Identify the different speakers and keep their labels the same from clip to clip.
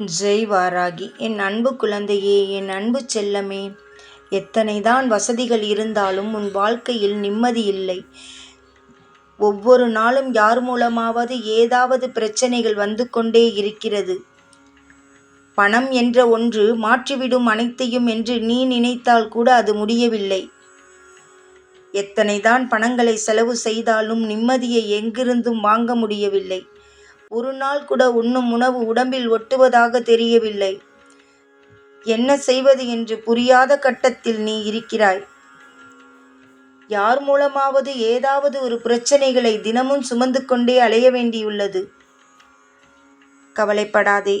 Speaker 1: ஜெய் வாராகி என் அன்பு குழந்தையே என் அன்பு செல்லமே எத்தனைதான் வசதிகள் இருந்தாலும் உன் வாழ்க்கையில் நிம்மதி இல்லை. ஒவ்வொரு நாளும் யார் மூலமாவது ஏதாவது பிரச்சனைகள் வந்து கொண்டே இருக்கிறது. பணம் என்ற ஒன்று மாற்றிவிடும் அனைத்தையும் என்று நீ நினைத்தால் கூட அது முடியவில்லை. எத்தனைதான் பணங்களை செலவு செய்தாலும் நிம்மதியை எங்கிருந்தும் வாங்க முடியவில்லை. ஒரு நாள் கூட உண்ணும் உணவு உடம்பில் ஒட்டுவதாக தெரியவில்லை. என்ன செய்வது என்று புரியாத கட்டத்தில் நீ இருக்கிறாய். யார் மூலமாவது ஏதாவது ஒரு பிரச்சனைகளை தினமும் சுமந்து கொண்டே அலைய வேண்டியுள்ளது. கவலைப்படாதே.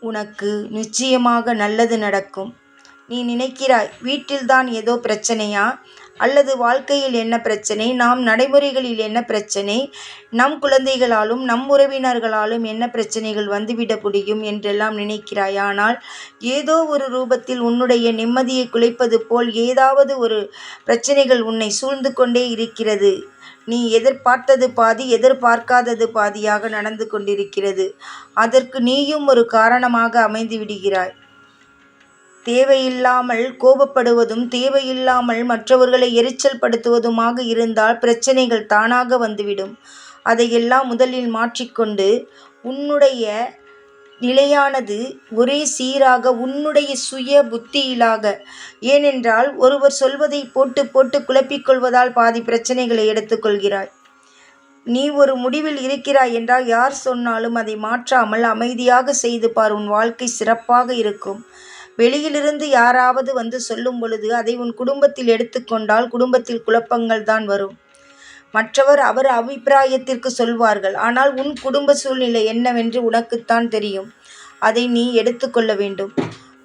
Speaker 1: உனக்கு நிச்சயமாக நல்லது நடக்கும். நீ நினைக்கிறாய் வீட்டில்தான் ஏதோ பிரச்சனையா? அல்லது வாழ்க்கையில் என்ன பிரச்சனை நாம் நடைமுறைகளில் என்ன பிரச்சனை நம் குழந்தைகளாலும் நம் உறவினர்களாலும் என்ன பிரச்சனைகள் வந்துவிட முடியும் என்றெல்லாம் நினைக்கிறாய். ஆனால் ஏதோ ஒரு ரூபத்தில் உன்னுடைய நிம்மதியை குலைப்பது போல் ஏதாவது ஒரு பிரச்சனைகள் உன்னை சூழ்ந்து கொண்டே இருக்கிறது. நீ எதிர்பார்த்தது பாதி எதிர்பார்க்காதது பாதியாக நடந்து கொண்டிருக்கிறது. அதற்கு நீயும் ஒரு காரணமாக அமைந்து விடுகிறாய். தேவையில்லாமல் கோபப்படுவதும் தேவையில்லாமல் மற்றவர்களை எரிச்சல் படுத்துவதுமாக இருந்தால் பிரச்சனைகள் தானாக வந்துவிடும். அதையெல்லாம் முதலில் மாற்றிக்கொண்டு உன்னுடைய நிலையானது ஒரே சீராக உன்னுடைய சுய புத்தியிலாக. ஏனென்றால் ஒருவர் சொல்வதை போட்டு போட்டு குழப்பிக்கொள்வதால் பாதி பிரச்சனைகளை எடுத்துக்கொள்கிறாய் நீ ஒரு முடிவில் இருக்கிறாய் என்றால் யார் சொன்னாலும் அதை மாற்றாமல் அமைதியாக செய்து பார். உன் வாழ்க்கை சிறப்பாக இருக்கும். வெளியிலிருந்து யாராவது வந்து சொல்லும் பொழுது அதை உன் குடும்பத்தில் எடுத்துக்கொண்டால் குடும்பத்தில் குழப்பங்கள் தான் வரும். மற்றவர் அவர் அபிப்பிராயத்திற்கு சொல்வார்கள். ஆனால் உன் குடும்ப சூழ்நிலை என்னவென்று உனக்குத்தான் தெரியும். அதை நீ எடுத்துக்கொள்ள வேண்டும்.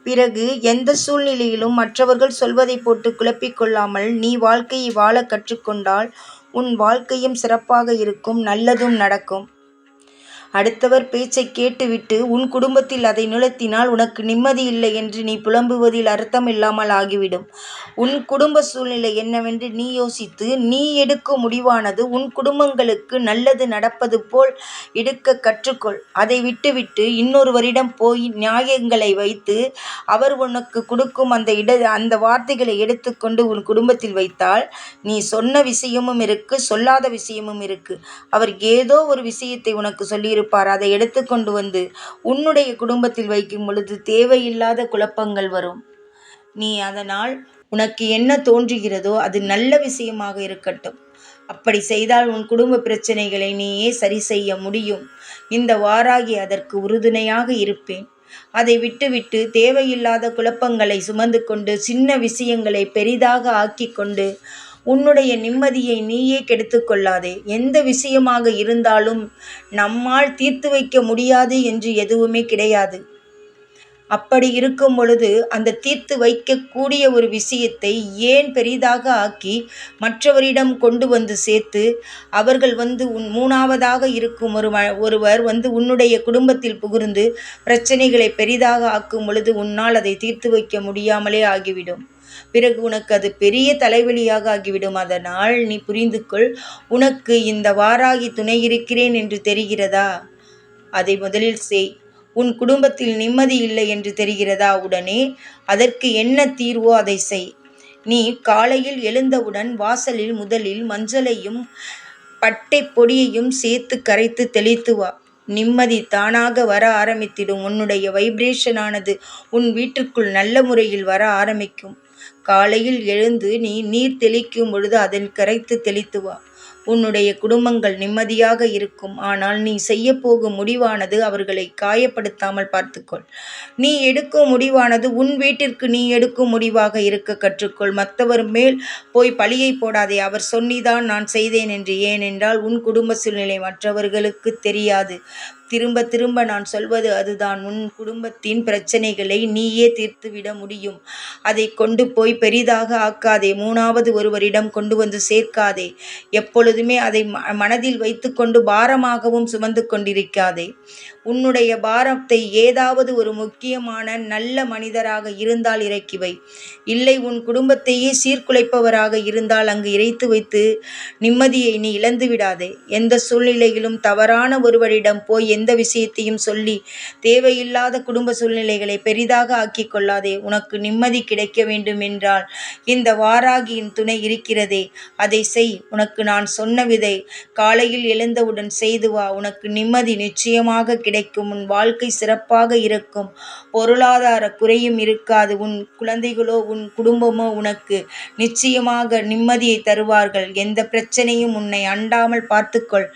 Speaker 1: பிறகு எந்த சூழ்நிலையிலும் மற்றவர்கள் சொல்வதை போட்டு குழப்பிக்கொள்ளாமல் நீ வாழ்க்கையை வாழ கற்றுக்கொண்டால் உன் வாழ்க்கையும் சிறப்பாக இருக்கும் நல்லதும் நடக்கும். அடுத்தவர் பேச்சைக் கேட்டுவிட்டு உன் குடும்பத்தில் அதை நிலத்தினால் உனக்கு நிம்மதி இல்லை என்று நீ புலம்புவதில் அர்த்தம் இல்லாமல் ஆகிவிடும். உன் குடும்ப சூழ்நிலை என்னவென்று நீ யோசித்து நீ எடுக்கும் முடிவானது உன் குடும்பங்களுக்கு நல்லது நடப்பது போல் எடுக்க கற்றுக்கொள். அதை விட்டுவிட்டு இன்னொருவரிடம் போய் நியாயங்களை வைத்து அவர் உனக்கு கொடுக்கும் அந்த இட அந்த வார்த்தைகளை எடுத்துக்கொண்டு உன் குடும்பத்தில் வைத்தால் நீ சொன்ன விஷயமும் இருக்கு சொல்லாத விஷயமும் இருக்கு. அவர் ஏதோ ஒரு விஷயத்தை உனக்கு சொல்லியிருப்பார். இருப்பார் அதை எடுத்து கொண்டு வந்து உன்னுடைய குடும்பத்தில் வைக்கும் பொழுது தேவையில்லாத குழப்பங்கள் வரும். நீ அதனால் உனக்கு என்ன தோன்றுகிறதோ அது நல்ல விஷயமாக இருக்கட்டும். அப்படி செய்தால் உன் குடும்ப பிரச்சனைகளை நீயே சரி செய்ய முடியும். இந்த வாராகி அதற்கு உறுதுணையாக இருப்பேன். அதை விட்டுவிட்டு தேவையில்லாத குழப்பங்களை சுமந்து கொண்டு சின்ன விஷயங்களை பெரிதாக ஆக்கி கொண்டு உன்னுடைய நிம்மதியை நீயே கெடுத்து கொள்ளாதே. எந்த விஷயமாக இருந்தாலும் நம்மால் தீர்த்து வைக்க முடியாது என்று எதுவுமே கிடையாது. அப்படி இருக்கும் பொழுது அந்த தீர்த்து வைக்கக்கூடிய ஒரு விஷயத்தை ஏன் பெரிதாக ஆக்கி மற்றவரிடம் கொண்டு வந்து சேர்த்து அவர்கள் வந்து உன் மூணாவதாக இருக்கும் ஒரு ஒருவர் வந்து உன்னுடைய குடும்பத்தில் புகுந்து பிரச்சனைகளை பெரிதாக ஆக்கும் பொழுது உன்னால் அதை தீர்த்து வைக்க முடியாமலே ஆகிவிடும். பிறகு உனக்கு அது பெரிய தலைவலியாக ஆகிவிடும். அதனால் நீ புரிந்து கொள் உனக்கு இந்த வாராகி துணை இருக்கிறேன் என்று தெரிகிறதா? அதை முதலில் செய். உன் குடும்பத்தில் நிம்மதி இல்லை என்று தெரிகிறதா? உடனே அதற்கு என்ன தீர்வோ அதை செய். நீ காலையில் எழுந்தவுடன் வாசலில் முதலில் மஞ்சளையும் பட்டை பொடியையும் சேர்த்து கரைத்து தெளித்து வா. நிம்மதி தானாக வர ஆரம்பித்திடும். உன்னுடைய வைப்ரேஷனானது உன் வீட்டுக்குள் நல்ல முறையில் வர ஆரம்பிக்கும். காலையில் எழுந்து நீ நீர் தெளிக்கும் பொழுது அதில் கரைத்து தெளித்து வா. உன்னுடைய குடும்பங்கள் நிம்மதியாக இருக்கும். ஆனால் நீ செய்யப்போகும் முடிவானது அவர்களை காயப்படுத்தாமல் பார்த்துக்கொள். நீ எடுக்கும் முடிவானது உன் வீட்டிற்கு நீ எடுக்கும் முடிவாக இருக்க கற்றுக்கொள். மற்றவர் மேல் போய் பழியை போடாதே. அவர் சொன்னிதான் நான் செய்தேன் என்று. ஏனென்றால் உன் குடும்ப சூழ்நிலை மற்றவர்களுக்கு தெரியாது. திரும்ப திரும்ப நான் சொல்வது அதுதான். உன் குடும்பத்தின் பிரச்சனைகளை நீயே தீர்த்துவிட முடியும். அதை கொண்டு போய் பெரிதாக ஆக்காதே. மூணாவது ஒருவரிடம் கொண்டு வந்து சேர்க்காதே. எப்பொழுதுமே அதை மனதில் வைத்துக்கொண்டு பாரமாகவும் சுமந்து கொண்டிருக்காதே. உன்னுடைய பாரத்தை ஏதாவது ஒரு முக்கியமான நல்ல மனிதராக இருந்தால் இறக்கி வை இல்லை உன் குடும்பத்தையே சீர்குலைப்பவராக இருந்தால் அங்கு இறைத்து வைத்து நிம்மதியை நீ இழந்து விடாதே. எந்த சூழ்நிலையிலும் தவறான ஒருவரிடம் போய் எந்த விஷயத்தையும் சொல்லி தேவையில்லாத குடும்ப சூழ்நிலைகளை பெரிதாக ஆக்கி கொள்ளாதே. உனக்கு நிம்மதி கிடைக்க வேண்டும் என்றால் இந்த வாராகியின் துணை இருக்கிறதே. அதை செய். உனக்கு நான் சொன்ன விதை காலையில் எழுந்தவுடன் செய்து வா. உனக்கு நிம்மதி நிச்சயமாக கிடைக்கும். உன் வாழ்க்கை சிறப்பாக இருக்கும். பொருளாதார குறையும் இருக்காது. உன் குழந்தைகளோ உன் குடும்பமோ உனக்கு நிச்சயமாக நிம்மதியை தருவார்கள். எந்த பிரச்சனையும் உன்னை அண்டாமல் பார்த்துக்கொள்.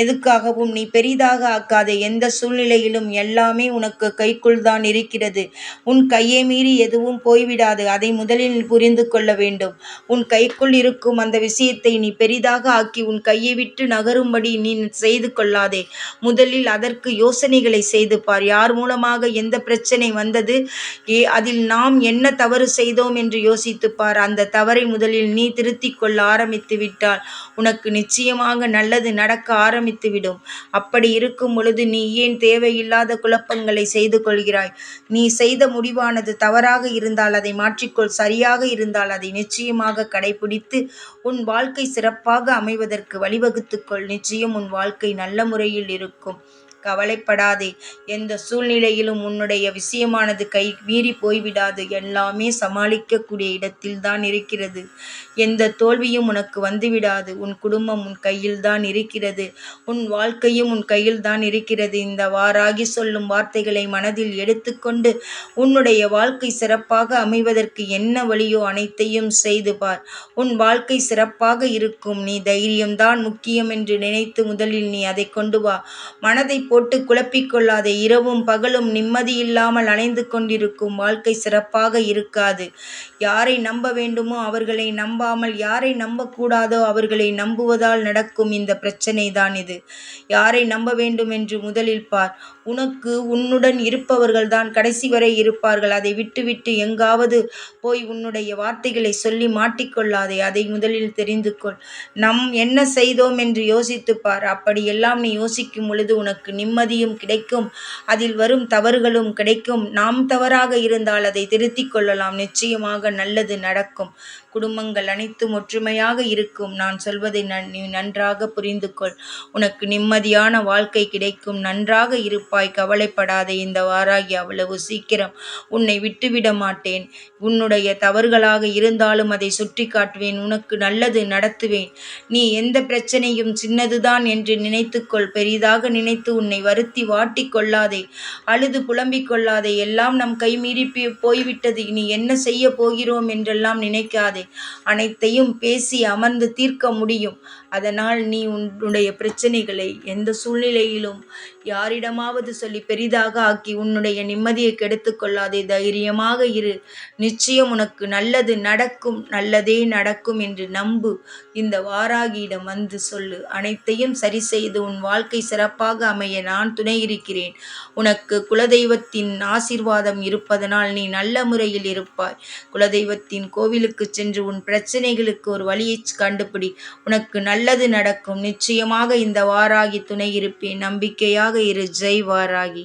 Speaker 1: எதுக்காகவும் நீ பெரிதாக ஆக்காதே. எந்த சூழ்நிலையிலும் எல்லாமே உனக்கு கைக்குள் தான் இருக்கிறது. உன் கையை மீறி எதுவும் போய்விடாது. அதை முதலில் புரிந்து கொள்ள வேண்டும். உன் கைக்குள் இருக்கும் அந்த விஷயத்தை நீ பெரிதாக ஆக்கி உன் கையை விட்டு நகரும்படி நீ செய்து கொள்ளாதே. முதலில் அதற்கு யோசனைகளை செய்து பார். யார் மூலமாக எந்த பிரச்சனை வந்தது? ஏ அதில் நாம் என்ன தவறு செய்தோம் என்று யோசித்து பார். அந்த தவறை முதலில் நீ திருத்திக் கொள்ள ஆரம்பித்து விட்டால் உனக்கு நிச்சயமாக நல்லது நடக்க ஆரம்பித்துவிடும் அப்படி இருக்கும் பொழுது நீ ஏன் தேவையில்லாத குழப்பங்களை செய்து கொள்கிறாய்? நீ செய்த முடிவானது தவறாக இருந்தால் அதை மாற்றிக்கொள். சரியாக இருந்தால் அதை நிச்சயமாக கடைபிடித்து உன் வாழ்க்கை சிறப்பாக அமைவதற்கு வழிவகுத்துக்கொள் நிச்சயம் உன் வாழ்க்கை நல்ல முறையில் இருக்கும். கவலைப்படாதே. எந்த சூழ்நிலையிலும் உன்னுடைய விஷயமானது கை மீறி போய்விடாது. எல்லாமே சமாளிக்கக்கூடிய இடத்தில் தான் இருக்கிறது. எந்த தோல்வியும் உனக்கு வந்துவிடாது. உன் குடும்பம் உன் கையில் தான் இருக்கிறது. உன் வாழ்க்கையும் உன் கையில் தான் இருக்கிறது. இந்த வாராகி சொல்லும் வார்த்தைகளை மனதில் எடுத்துக்கொண்டு உன்னுடைய வாழ்க்கை சிறப்பாக அமைவதற்கு என்ன வழியோ அனைத்தையும் செய்து பார். உன் வாழ்க்கை சிறப்பாக இருக்கும். நீ தைரியம்தான் முக்கியம் என்று நினைத்து முதலில் நீ அதை கொண்டு வா. மனதை போட்டு குழப்பிக்கொள்ளாதே இரவும் பகலும் நிம்மதியில்லாமல் அலைந்து கொண்டிருக்கும் வாழ்க்கை சிறப்பாக இருக்காது. யாரை நம்ப வேண்டுமோ அவர்களை நம்பாமல் யாரை நம்பக்கூடாதோ அவர்களை நம்புவதால் நடக்கும் இந்த பிரச்சனை தான் இது. யாரை நம்ப வேண்டும் என்று முதலில் பார். உனக்கு உன்னுடன் இருப்பவர்கள் தான் கடைசி வரை இருப்பார்கள். அதை விட்டுவிட்டு எங்காவது போய் உன்னுடைய வார்த்தைகளை சொல்லி மாட்டிக்கொள்ளாதே. அதை முதலில் தெரிந்து கொள் நம் என்ன செய்தோம் என்று யோசித்து பார். அப்படியெல்லாம் நீ யோசிக்கும் பொழுது உனக்கு நிம்மதியும் கிடைக்கும். அதில் வரும் தவறுகளும் கிடைக்கும். நாம் தவறாக இருந்தால் அதை திருத்திக் கொள்ளலாம். நிச்சயமாக நல்லது நடக்கும். குடும்பங்கள் அனைத்தும் ஒற்றுமையாக இருக்கும். நான் சொல்வதை நீ நன்றாக புரிந்து கொள் உனக்கு நிம்மதியான வாழ்க்கை கிடைக்கும். நன்றாக இருப்பாய் கவலைப்படாதே இந்த வாராகி அவ்வளவு சீக்கிரம் உன்னை விட்டுவிட மாட்டேன் உன்னுடைய தவறுகளாக இருந்தாலும் அதை சுட்டி காட்டுவேன் உனக்கு நல்லது நடத்துவேன். நீ எந்த பிரச்சனையும் சின்னதுதான் என்று நினைத்துக்கொள் பெரிதாக நினைத்து உன்னை வருத்தி வாட்டி கொள்ளாதே. அழுது புலம்பிக் கொள்ளாதே எல்லாம் நம் கை மீறி போய்விட்டது இனி என்ன செய்ய போகிறோம் என்றெல்லாம் நினைக்காதே. அனைத்தையும் பேசி அமர்ந்து தீர்க்க முடியும். அதனால் நீ உன்னுடைய பிரச்சனைகளை எந்த சூழ்நிலையிலும் யாரிடமாவது சொல்லி பெரிதாக ஆக்கி உன்னுடைய நிம்மதியை கெடுத்து கொள்ளாதே தைரியமாக இரு. நிச்சயம் உனக்கு நல்லது நடக்கும் நல்லதே நடக்கும் என்று நம்பு. இந்த வாராகியிடம் வந்து சொல்லு. அனைத்தையும் சரி செய்து உன் வாழ்க்கை சிறப்பாக அமைய நான் துணை இருக்கிறேன். உனக்கு குலதெய்வத்தின் ஆசிர்வாதம் இருப்பதனால் நீ நல்ல முறையில் இருப்பாய். குலதெய்வத்தின் கோவிலுக்கு சென்று உன் பிரச்சனைகளுக்கு ஒரு வழியை கண்டுபிடி. உனக்கு நல்லது நடக்கும். நிச்சயமாக இந்த வாராகி துணை இருப்பேன். நம்பிக்கையாக இரு ஜெய் வாராகி